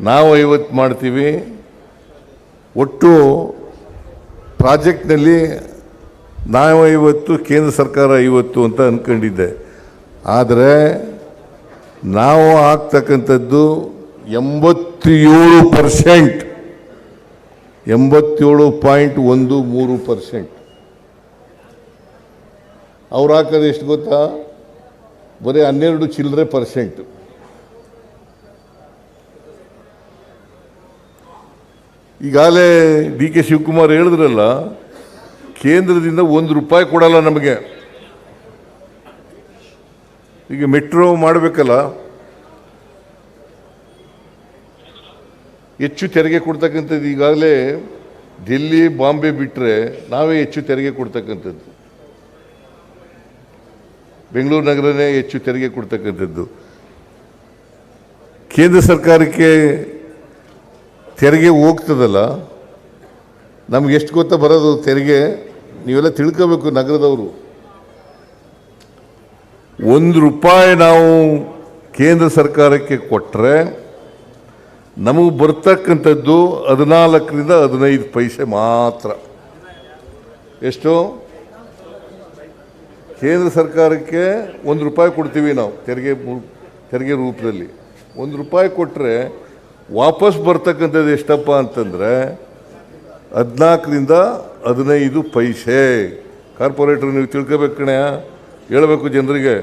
ನಾವು ಐವತ್ತು ಮಾಡ್ತೀವಿ. ಒಟ್ಟು ಪ್ರಾಜೆಕ್ಟ್ನಲ್ಲಿ ನಾವು ಐವತ್ತು, ಕೇಂದ್ರ ಸರ್ಕಾರ ಐವತ್ತು ಅಂತ ಅಂದ್ಕೊಂಡಿದ್ದೆ ಆದರೆ ನಾವು ಹಾಕ್ತಕ್ಕಂಥದ್ದು ಎಂಬತ್ತೇಳು ಪರ್ಸೆಂಟ್. ಎಂಬತ್ತೇಳು ಪಾಯಿಂಟ್ ಒಂದು ಮೂರು ಪರ್ಸೆಂಟ್. ಅವ್ರು ಹಾಕೋದು ಎಷ್ಟು ಗೊತ್ತಾ? ಬರೀ ಹನ್ನೆರಡು ಚಿಲ್ಲರೆ ಪರ್ಸೆಂಟ್. ಈಗಾಗಲೇ ಡಿ ಕೆ ಶಿವಕುಮಾರ್ ಹೇಳಿದ್ರಲ್ಲ, ಕೇಂದ್ರದಿಂದ ಒಂದು ರೂಪಾಯಿ ಕೊಡಲ್ಲ ನಮಗೆ. ಈಗ ಮೆಟ್ರೋ ಮಾಡಬೇಕಲ್ಲ, ಹೆಚ್ಚು ತೆರಿಗೆ ಕೊಡ್ತಕ್ಕಂಥದ್ದು ಈಗಾಗಲೇ ದಿಲ್ಲಿ, ಬಾಂಬೆ ಬಿಟ್ಟರೆ ನಾವೇ ಹೆಚ್ಚು ತೆರಿಗೆ ಕೊಡ್ತಕ್ಕಂಥದ್ದು. ಬೆಂಗಳೂರು ನಗರನೇ ಹೆಚ್ಚು ತೆರಿಗೆ ಕೊಡ್ತಕ್ಕಂಥದ್ದು. ಕೇಂದ್ರ ಸರ್ಕಾರಕ್ಕೆ ತೆರಿಗೆ ಹೋಗ್ತದಲ್ಲ, ನಮ್ಗೆ ಎಷ್ಟು ಗೊತ್ತಾ ಬರೋದು ತೆರಿಗೆ? ನೀವೆಲ್ಲ ತಿಳ್ಕೋಬೇಕು ನಗರದವರು. ಒಂದು ರೂಪಾಯಿ ನಾವು ಕೇಂದ್ರ ಸರ್ಕಾರಕ್ಕೆ ಕೊಟ್ಟರೆ ನಮಗೆ ಬರ್ತಕ್ಕಂಥದ್ದು ಹದಿನಾಲ್ಕರಿಂದ ಹದಿನೈದು ಪೈಸೆ ಮಾತ್ರ. ಎಷ್ಟು? ಕೇಂದ್ರ ಸರ್ಕಾರಕ್ಕೆ ಒಂದು ರೂಪಾಯಿ ಕೊಡ್ತೀವಿ ನಾವು, ತೆರಿಗೆ ತೆರಿಗೆ ರೂಪದಲ್ಲಿ. ಒಂದು ರೂಪಾಯಿ ಕೊಟ್ಟರೆ ವಾಪಸ್ ಬರ್ತಕ್ಕಂಥದ್ದು ಎಷ್ಟಪ್ಪ ಅಂತಂದರೆ ಹದಿನಾಲ್ಕರಿಂದ ಹದಿನೈದು ಪೈಸೆ. ಕಾರ್ಪೊರೇಟರ್ ನೀವು ತಿಳ್ಕೋಬೇಕು ಕಣೆ, ಹೇಳಬೇಕು ಜನರಿಗೆ.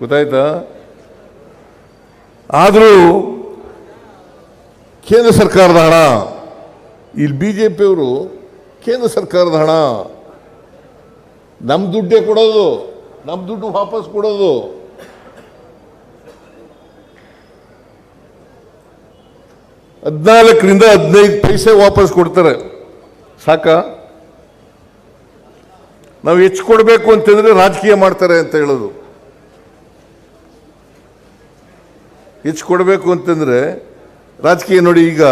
ಗೊತ್ತಾಯ್ತಾ? ಆದರೂ ಕೇಂದ್ರ ಸರ್ಕಾರದ ಹಣ, ಇಲ್ಲಿ ಬಿ ಜೆ ಪಿಯವರು ಕೇಂದ್ರ ಸರ್ಕಾರದ ಹಣ. ನಮ್ಮ ದುಡ್ಡೇ ಕೊಡೋದು ನಮ್ಮ ದುಡ್ಡು ವಾಪಸ್ ಕೊಡೋದು. ಹದಿನಾಲ್ಕರಿಂದ ಹದಿನೈದು ಪೈಸೆ ವಾಪಸ್ ಕೊಡ್ತಾರೆ. ಸಾಕ? ನಾವು ಹೆಚ್ಚು ಕೊಡಬೇಕು ಅಂತಂದರೆ ರಾಜಕೀಯ ಮಾಡ್ತಾರೆ ಅಂತ ಹೇಳೋದು. ಹೆಚ್ಚು ಕೊಡಬೇಕು ಅಂತಂದರೆ ರಾಜಕೀಯ ನೋಡಿ ಈಗ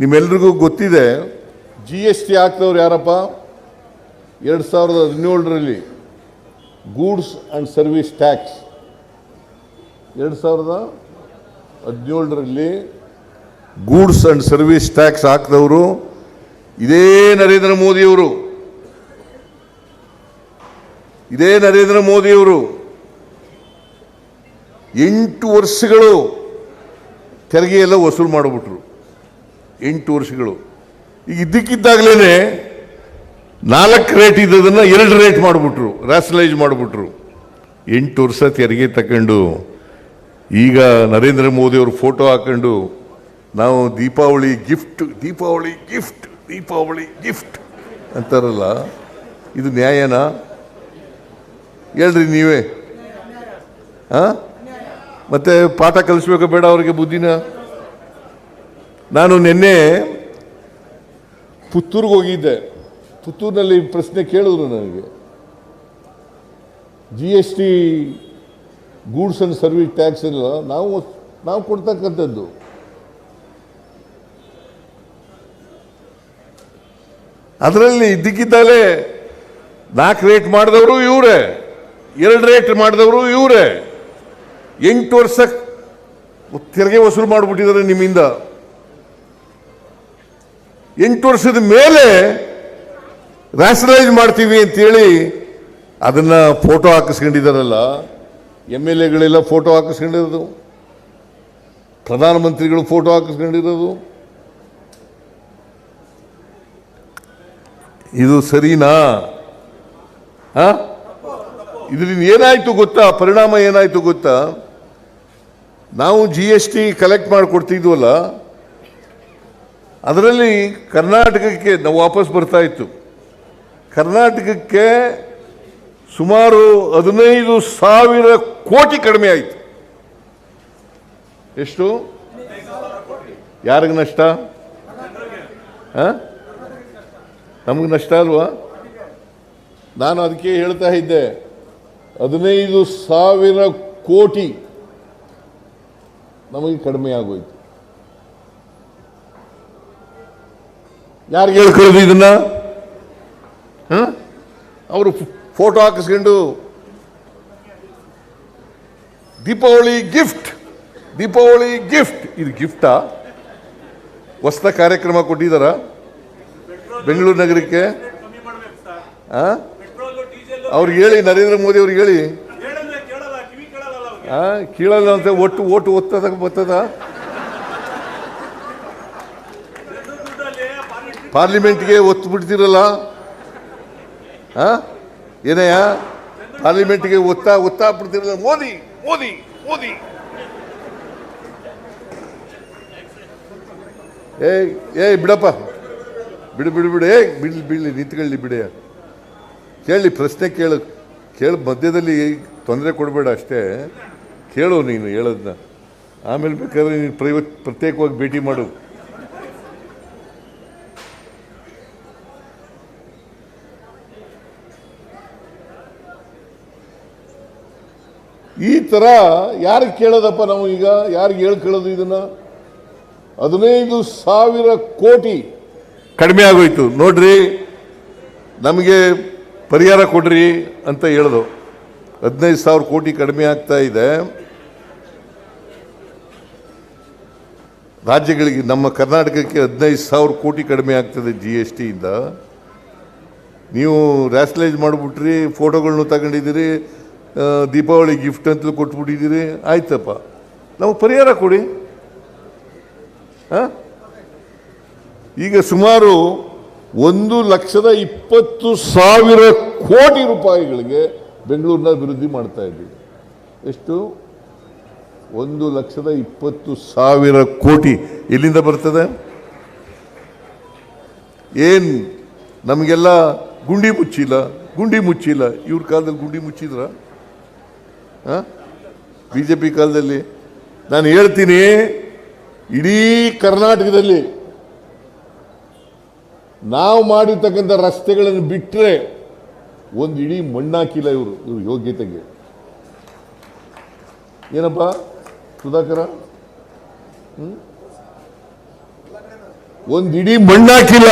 ನಿಮ್ಮೆಲ್ರಿಗೂ ಗೊತ್ತಿದೆ ಜಿ ಎಸ್ ಟಿ ಹಾಕ್ತವ್ರು ಯಾರಪ್ಪ? ಎರಡು ಸಾವಿರದ ಹದಿನೇಳರಲ್ಲಿ ಗೂಡ್ಸ್ ಆ್ಯಂಡ್ ಸರ್ವಿಸ್ ಟ್ಯಾಕ್ಸ್. ಎರಡು ಸಾವಿರದ ಹದಿನೇಳರಲ್ಲಿ ಗೂಡ್ಸ್ ಆ್ಯಂಡ್ ಸರ್ವಿಸ್ ಟ್ಯಾಕ್ಸ್ ಹಾಕಿದವರು ಇದೇ ನರೇಂದ್ರ ಮೋದಿಯವರು. ಇದೇ ನರೇಂದ್ರ ಮೋದಿಯವರು. ಎಂಟು ವರ್ಷಗಳು ತೆರಿಗೆ ಎಲ್ಲ ವಸೂಲು ಮಾಡಿಬಿಟ್ರು. ಎಂಟು ವರ್ಷಗಳು. ಈಗ ಇದ್ದಕ್ಕಿದ್ದಾಗಲೇ ನಾಲ್ಕು ರೇಟ್ ಇದ್ದದನ್ನು ಎರಡು ರೇಟ್ ಮಾಡಿಬಿಟ್ರು ರ್ಯಾಷನಲೈಸ್ ಮಾಡಿಬಿಟ್ರು. ಎಂಟು ವರ್ಷ ತೆರಿಗೆ ತಕೊಂಡು ಈಗ ನರೇಂದ್ರ ಮೋದಿ ಅವರು ಫೋಟೋ ಹಾಕೊಂಡು ನಾವು Deepavali gift Deepavali gift Deepavali gift ಅಂತಾರಲ್ಲ, ಇದು ನ್ಯಾಯನಾ? ಹೇಳ್ರಿ ನೀವೇ. ಹಾ ಮತ್ತೆ ಪಾಠ ಕಲಿಸ್ಬೇಕು ಬೇಡ ಅವರಿಗೆ ಬುದ್ಧಿನ. ನಾನು ನಿನ್ನೆ ಪುತ್ತೂರಿಗೆ ಹೋಗಿದ್ದೆ. ಪುತ್ತೂರಿನಲ್ಲಿ ಪ್ರಶ್ನೆ ಕೇಳಿದ್ರು ನನಗೆ. G S T goods and service tax ಎಲ್ಲ ನಾವು ನಾವು ಕೊಡ್ತಕ್ಕಂಥದ್ದು. ಅದರಲ್ಲಿ ಇದ್ದಕ್ಕಿದ್ದಾಲೆ ನಾಲ್ಕು ರೇಟ್ ಮಾಡಿದವರು ಇವರೇ. ಎರಡು ರೇಟ್ ಮಾಡಿದವರು ಇವರೇ. ಎಂಟು ವರ್ಷ ತೆರಿಗೆ ವಸೂಲು ಮಾಡಿಬಿಟ್ಟಿದ್ದಾರೆ ನಿಮ್ಮಿಂದ. ಎಂಟು ವರ್ಷದ ಮೇಲೆ ರ್ಯಾಷನಲೈಸ್ ಮಾಡ್ತೀವಿ ಅಂತೇಳಿ ಅದನ್ನು ಫೋಟೋ ಹಾಕಿಸ್ಕೊಂಡಿದ್ದಾರಲ್ಲ ಎಂ ಎಲ್ ಎಗಳೆಲ್ಲ ಫೋಟೋ ಹಾಕಿಸ್ಕೊಂಡಿರೋದು. ಪ್ರಧಾನಮಂತ್ರಿಗಳು ಫೋಟೋ ಹಾಕಿಸ್ಕೊಂಡಿರೋದು. ಇದು ಸರಿನಾ? ಇದರಿಂದ ಏನಾಯ್ತು ಗೊತ್ತಾ? ಪರಿಣಾಮ ಏನಾಯ್ತು ಗೊತ್ತಾ? ನಾವು ಜಿ ಎಸ್ ಟಿ ಕಲೆಕ್ಟ್ ಮಾಡಿಕೊಡ್ತಿದ್ವಲ್ಲ, ಅದರಲ್ಲಿ ಕರ್ನಾಟಕಕ್ಕೆ ನಾವು ವಾಪಸ್ ಬರ್ತಾ ಇತ್ತು. ಕರ್ನಾಟಕಕ್ಕೆ ಸುಮಾರು ಹದಿನೈದು ಸಾವಿರ ಕೋಟಿ ಕಡಿಮೆ ಆಯಿತು. ಎಷ್ಟು? ಯಾರಿಗೆ ನಷ್ಟ? ನಮಗೆ ನಷ್ಟ ಅಲ್ವಾ? ನಾನು ಅದಕ್ಕೆ ಹೇಳ್ತಾ ಇದ್ದೆ, ಹದಿನೈದು ಸಾವಿರ ಕೋಟಿ ನಮಗೆ ಕಡಿಮೆ ಆಗೋಯ್ತು. ಯಾರಿಗೆ ಹೇಳ್ಕೊಳ್ಳೋದು ಇದನ್ನ? ಅವರು ಫೋಟೋ ಹಾಕಿಸ್ಕೊಂಡು, ದೀಪಾವಳಿ ಗಿಫ್ಟ್ ದೀಪಾವಳಿ ಗಿಫ್ಟ್, ಇದು ಗಿಫ್ಟಾ? ಹೊಸ ಕಾರ್ಯಕ್ರಮ ಕೊಟ್ಟಿದ್ದಾರ? ಬೆಂಗಳೂರು ನಗರಕ್ಕೆ? ಹಾಂ ಅವ್ರಿಗೆ ಹೇಳಿ, ನರೇಂದ್ರ ಮೋದಿ ಅವ್ರಿಗೆ ಹೇಳಿ. ಹಾಂ ಕೇಳಲ್ಲ ಅಂತ ಒಟ್ಟು ಓಟು ಒತ್ತದ ಬರ್ತದ ಪಾರ್ಲಿಮೆಂಟ್ಗೆ ಒತ್ತು ಬಿಡ್ತಿರಲ್ಲ? ಹಾಂ ಏನಯ್ಯ? ಪಾರ್ಲಿಮೆಂಟ್ಗೆ ಒತ್ತಾ ಒತ್ತಾ ಬಿಡ್ತಿರಲ್ಲ ಮೋದಿ ಮೋದಿ ಮೋದಿ. ಏಯ್ ಏಯ್, ಬಿಡಪ್ಪ. ಬಿಡು ಬಿಡು ಬಿಡು. ಹೇಗೆ ಬಿಡ್ಲಿ ಬಿಡ್ಲಿ ನಿಂತ್ಕೊಳ್ಳಿ ಬಿಡಿ. ಕೇಳಿ, ಪ್ರಶ್ನೆ ಕೇಳು. ಕೇಳು, ಮಧ್ಯದಲ್ಲಿ ತೊಂದರೆ ಕೊಡಬೇಡ ಅಷ್ಟೇ. ಕೇಳು ನೀನು ಹೇಳೋದನ್ನ ಆಮೇಲೆ ಬೇಕಾದ್ರೆ ನೀನು ಪ್ರೈವೇಟ್ ಪ್ರತ್ಯೇಕವಾಗಿ ಭೇಟಿ ಮಾಡು. ಈ ಥರ ಯಾರಿಗೆ ಕೇಳೋದಪ್ಪ ನಾವು ಈಗ? ಯಾರಿಗೆ ಹೇಳಿ ಕೇಳೋದು ಇದನ್ನು? ಹದಿನೈದು ಸಾವಿರ ಕೋಟಿ ಕಡಿಮೆ ಆಗೋಯ್ತು. ನೋಡ್ರಿ, ನಮಗೆ ಪರಿಹಾರ ಕೊಡ್ರಿ ಅಂತ ಹೇಳ್ದು. ಹದಿನೈದು ಸಾವಿರ ಕೋಟಿ ಕಡಿಮೆ ಆಗ್ತಾ ಇದೆ. ರಾಜ್ಯಗಳಿಗೆ, ನಮ್ಮ ಕರ್ನಾಟಕಕ್ಕೆ ಹದಿನೈದು ಸಾವಿರ ಕೋಟಿ ಕಡಿಮೆ ಆಗ್ತದೆ ಜಿ ಎಸ್ ಟಿಯಿಂದ ನೀವು ರ್ಯಾಷನಲೈಸ್ ಮಾಡಿಬಿಟ್ರಿ ಫೋಟೋಗಳನ್ನೂ ತಗೊಂಡಿದ್ದೀರಿ ದೀಪಾವಳಿ ಗಿಫ್ಟ್ ಅಂತಲೂ ಕೊಟ್ಬಿಟ್ಟಿದ್ದೀರಿ, ಆಯ್ತಪ್ಪ. ನಮಗೆ ಪರಿಹಾರ ಕೊಡಿ. ಆ? ಈಗ ಸುಮಾರು ಒಂದು ಲಕ್ಷದ ಇಪ್ಪತ್ತು ಸಾವಿರ ಕೋಟಿ ರೂಪಾಯಿಗಳಿಗೆ ಬೆಂಗಳೂರಿನ ಅಭಿವೃದ್ಧಿ ಮಾಡ್ತಾ ಇದ್ದೀವಿ. ಎಷ್ಟು? ಒಂದು ಲಕ್ಷದ ಇಪ್ಪತ್ತು ಸಾವಿರ ಕೋಟಿ ಎಲ್ಲಿಂದ ಬರ್ತದೆ? ಏನು ನಮಗೆಲ್ಲ ಗುಂಡಿ ಮುಚ್ಚಿಲ್ಲ? ಗುಂಡಿ ಮುಚ್ಚಿಲ್ಲ. ಇವ್ರ ಕಾಲದಲ್ಲಿ ಗುಂಡಿ ಮುಚ್ಚಿದ್ರ? ಬಿ ಜೆ ಪಿ ಕಾಲದಲ್ಲಿ. ನಾನು ಹೇಳ್ತೀನಿ, ಇಡೀ ಕರ್ನಾಟಕದಲ್ಲಿ ನಾವು ಮಾಡಿರ್ತಕ್ಕಂಥ ರಸ್ತೆಗಳನ್ನು ಬಿಟ್ಟರೆ ಒಂದು ಇಡೀ ಮಣ್ಣಾಕಿಲ್ಲ ಇವರು, ಇವ್ರ ಯೋಗ್ಯತೆಗೆ. ಏನಪ್ಪ? ಸುಧಾಕರ? ಒಂದು ಇಡೀ ಮಣ್ಣಾಕಿಲ್ಲ.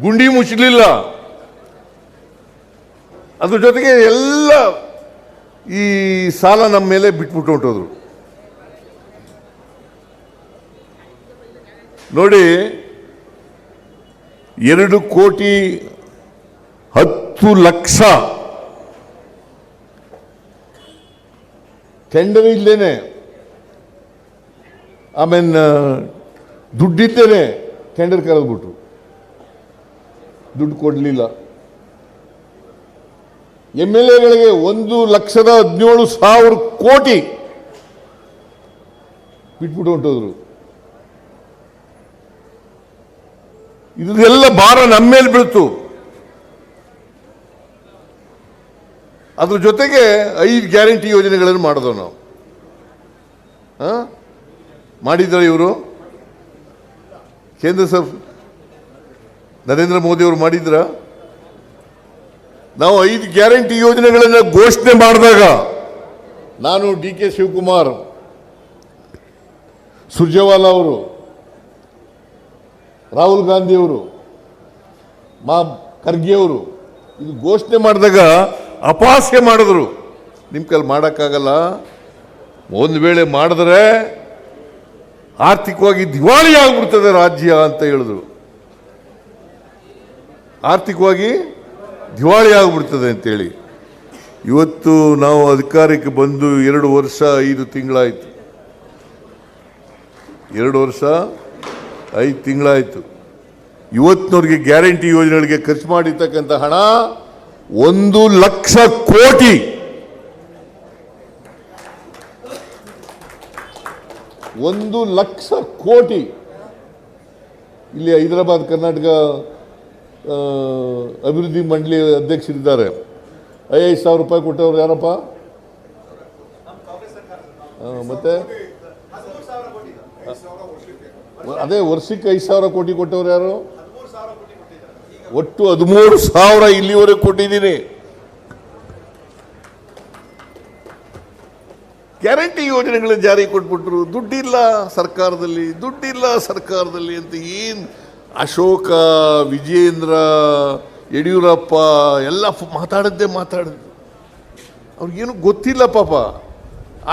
ಗುಂಡಿ ಮುಚ್ಚಲಿಲ್ಲ ಅದ್ರ ಜೊತೆಗೆ ಎಲ್ಲ ಈ ಸಾಲ ನಮ್ಮ ಮೇಲೆ ಬಿಟ್ಬಿಟ್ಟು ಹೊಂಟೋದ್ರು. ನೋಡಿ, ಎರಡು ಕೋಟಿ ಹತ್ತು ಲಕ್ಷ ಟೆಂಡರ್ ಇಲ್ಲೇನೆ. ಆಮೇನ್ ದುಡ್ಡಿದ್ದೇನೆ ಟೆಂಡರ್ ಕರೆದ್ಬಿಟ್ರು. ದುಡ್ಡು ಕೊಡಲಿಲ್ಲ. ಎಂ ಎಲ್ ಎಗಳಿಗೆ ಒಂದು ಲಕ್ಷದ ಹದಿನೇಳು ಸಾವಿರ ಕೋಟಿ ಬಿಟ್ಬಿಟ್ಟು ಹೊಂಟೋದ್ರು. ಇದೆಲ್ಲ ಭಾರ ನಮ್ಮ ಮೇಲೆ ಬೀಳ್ತು. ಅದ್ರ ಜೊತೆಗೆ ಐದು ಗ್ಯಾರಂಟಿ ಯೋಜನೆಗಳನ್ನು ಮಾಡಿದ್ರು ನಾವು. ಮಾಡಿದ್ರ ಇವರು? ಕೇಂದ್ರ ಸರ್ ನರೇಂದ್ರ ಮೋದಿ ಅವರು ಮಾಡಿದ್ರ? ನಾವು ಐದು ಗ್ಯಾರಂಟಿ ಯೋಜನೆಗಳನ್ನು ಘೋಷಣೆ ಮಾಡಿದಾಗ ನಾನು ಡಿ ಕೆ ಶಿವಕುಮಾರ್, ಸುರ್ಜೇವಾಲಾ ಅವರು ರಾಹುಲ್ ಗಾಂಧಿ ಅವರು ಮಾ ಖರ್ಗೆ ಅವರು ಇದು ಘೋಷಣೆ ಮಾಡಿದಾಗ ಅಪಹಾಸ್ಯ ಮಾಡಿದ್ರು. ನಿಮ್ಮ ಕೈಲಿ ಮಾಡೋಕ್ಕಾಗಲ್ಲ. ಒಂದು ವೇಳೆ ಮಾಡಿದ್ರೆ ಆರ್ಥಿಕವಾಗಿ ದಿವಾಳಿ ಆಗಿಬಿಡ್ತದೆ ರಾಜ್ಯ ಅಂತ ಹೇಳಿದ್ರು. ಆರ್ಥಿಕವಾಗಿ ದಿವಾಳಿ ಆಗಿಬಿಡ್ತದೆ ಅಂತೇಳಿ. ಇವತ್ತು ನಾವು ಅಧಿಕಾರಕ್ಕೆ ಬಂದು ಎರಡು ವರ್ಷ, ಐದು ತಿಂಗಳಾಯಿತು. ಎರಡು ವರ್ಷ ಐದು ತಿಂಗಳಾಯಿತು. ಇವತ್ತಿನವ್ರಿಗೆ ಗ್ಯಾರಂಟಿ ಯೋಜನೆಗಳಿಗೆ ಖರ್ಚು ಮಾಡಿರ್ತಕ್ಕಂಥ ಹಣ ಒಂದು ಲಕ್ಷ ಕೋಟಿ. ಒಂದು ಲಕ್ಷ ಕೋಟಿ. ಇಲ್ಲಿ ಹೈದರಾಬಾದ್, ಕರ್ನಾಟಕ ಅಭಿವೃದ್ಧಿ ಮಂಡಳಿ ಅಧ್ಯಕ್ಷರಿದ್ದಾರೆ. ಐದು ಸಾವಿರ ರೂಪಾಯಿ ಕೊಟ್ಟವ್ರು ಯಾರಪ್ಪ? ಮತ್ತೆ? ಅದೇ ವರ್ಷಕ್ಕೆ ಐದು ಸಾವಿರ ಕೋಟಿ ಕೊಟ್ಟವ್ರು ಯಾರು? ಒಟ್ಟು ಹದಿಮೂರು ಸಾವಿರ ಇಲ್ಲಿವರೆಗೆ ಕೊಟ್ಟಿದ್ದೀನಿ. ಗ್ಯಾರಂಟಿ ಯೋಜನೆಗಳ ಜಾರಿ ಕೊಟ್ಬಿಟ್ರು. ದುಡ್ಡಿಲ್ಲ ಸರ್ಕಾರದಲ್ಲಿ ದುಡ್ಡಿಲ್ಲ ಸರ್ಕಾರದಲ್ಲಿ ಅಂತ ಏನು ಅಶೋಕ, ವಿಜೇಂದ್ರ, ಯಡಿಯೂರಪ್ಪ ಎಲ್ಲ ಮಾತಾಡದ್ದೆ ಮಾತಾಡಿದ್ರು ಅವ್ರಿಗೇನು ಗೊತ್ತಿಲ್ಲ ಪಾಪ.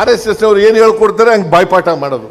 ಆರ್ ಎಸ್ ಎಸ್ ಅವ್ರು ಏನು ಹೇಳ್ಕೊಡ್ತಾರೆ, ಹಂಗೆ ಬಾಯ್ಪಾಠ ಮಾಡೋದು.